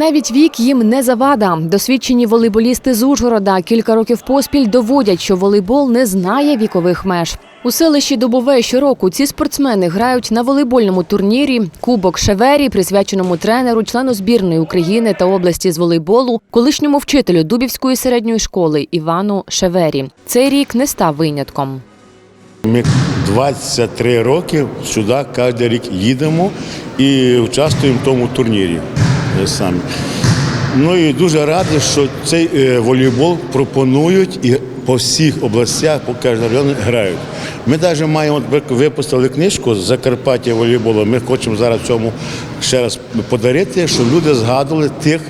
Навіть вік їм не завада. Досвідчені волейболісти з Ужгорода кілька років поспіль доводять, що волейбол не знає вікових меж. У селищі Дубове щороку ці спортсмени грають на волейбольному турнірі Кубок Шевері, присвяченому тренеру, члену збірної України та області з волейболу, колишньому вчителю Дубівської середньої школи Івану Шевері. Цей рік не став винятком. Ми 23 роки сюди кожен рік їдемо і участвуємо в тому турнірі е, самі. Ну і дуже радий, що цей е, волейбол пропонують і по всіх областях, по кожному району грають. Ми навіть маємо випустили книжку з Закарпаття волейболу. Ми хочемо зараз цьому ще раз подарити, щоб люди згадували тих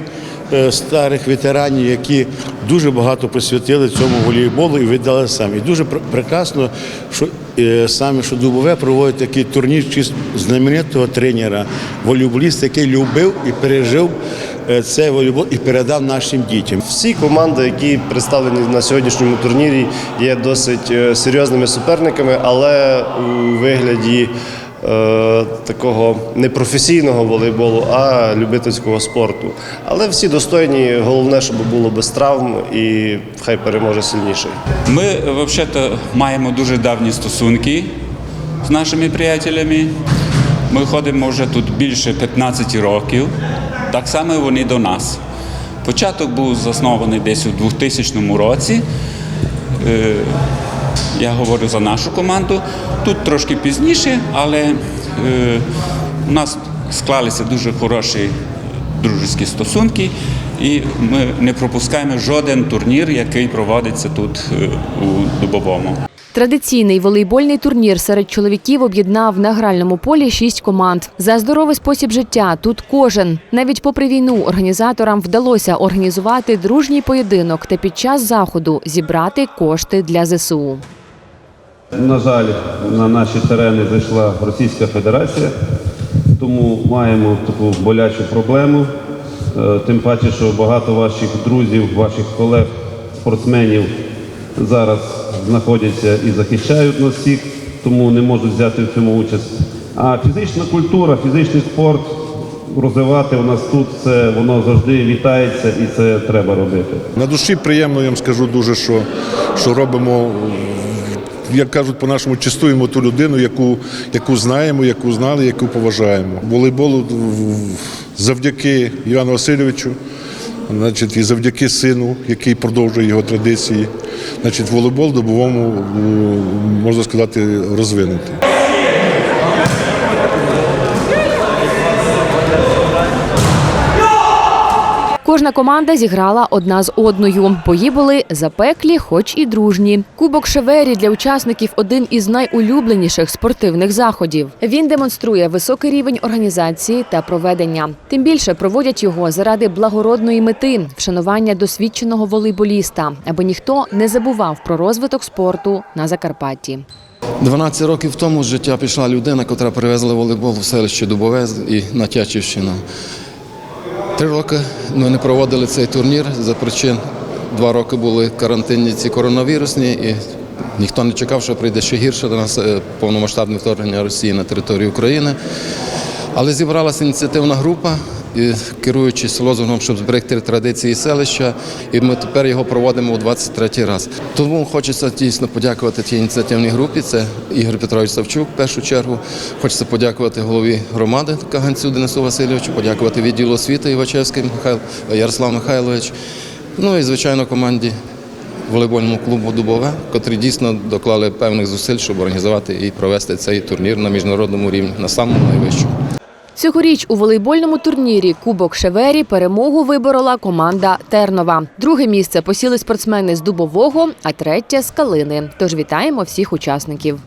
старих ветеранів, які дуже багато присвятили цьому волейболу і віддали самі. І дуже прекрасно, що е, саме що Дубове проводить такий турнір честь знаменитого тренера, волейболіста, який любив і пережив е, цей волейбол і передав нашим дітям. Всі команди, які представлені на сьогоднішньому турнірі, є досить е, серйозними суперниками, але у вигляді е, такого непрофесійного волейболу, а любительського спорту. Але всі достойні, головне, щоб було без травм і хай переможе сильніший. Ми е, взагалі маємо дуже давні стосунки з нашими приятелями. Ми ходимо вже тут більше 15 років. Так само вони до нас. Початок був заснований десь у 2000 році. Е, Я говорю за нашу команду. Тут трошки пізніше, але е, у нас склалися дуже хороші дружеські стосунки, і ми не пропускаємо жоден турнір, який проводиться тут е, у Дубовому. Традиційний волейбольний турнір серед чоловіків об'єднав на гральному полі шість команд. За здоровий спосіб життя тут кожен. Навіть попри війну організаторам вдалося організувати дружній поєдинок та під час заходу зібрати кошти для ЗСУ. На жаль, на наші терени зайшла Російська Федерація, тому маємо таку болячу проблему. Е, Тим паче, що багато ваших друзів, ваших колег, спортсменів зараз знаходяться і захищають нас всіх, тому не можуть взяти в цьому участь. А фізична культура, фізичний спорт розвивати у нас тут це воно завжди вітається і це треба робити. На душі приємно, я вам скажу дуже, що, що робимо, як кажуть, по-нашому чистуємо ту людину, яку, яку знаємо, яку знали, яку поважаємо. Волейболу завдяки Івану Васильовичу, значить, і завдяки сину, який продовжує його традиції. Значить, волейбол добовому, можна сказати, розвинутий. Кожна команда зіграла одна з одною. Бої були запеклі, хоч і дружні. Кубок Шевері для учасників один із найулюбленіших спортивних заходів. Він демонструє високий рівень організації та проведення. Тим більше проводять його заради благородної мети вшанування досвідченого волейболіста, аби ніхто не забував про розвиток спорту на Закарпатті. 12 років тому з життя пішла людина, яка привезла волейбол в селище Дубове і на Тячівщину. Три роки ми не проводили цей турнір за причин. Два роки були карантинні ці коронавірусні, і ніхто не чекав, що прийде ще гірше до нас е, повномасштабне вторгнення Росії на територію України. Але зібралася ініціативна група, керуючись лозунгом, щоб зберегти традиції селища, і ми тепер його проводимо у 23-й раз. Тому хочеться дійсно подякувати тій ініціативній групі. Це Ігор Петрович Савчук, в першу чергу. Хочеться подякувати голові громади Каганцю Денису Васильовичу, подякувати відділу освіти Івачевський Михайло Ярослав Михайлович. Ну і звичайно команді волейбольному клубу Дубове, котрі дійсно доклали певних зусиль, щоб організувати і провести цей турнір на міжнародному рівні, на самому найвищому. Цьогоріч у волейбольному турнірі Кубок Шевері перемогу виборола команда Тернова. Друге місце посіли спортсмени з Дубового, а третє з Калини. Тож вітаємо всіх учасників.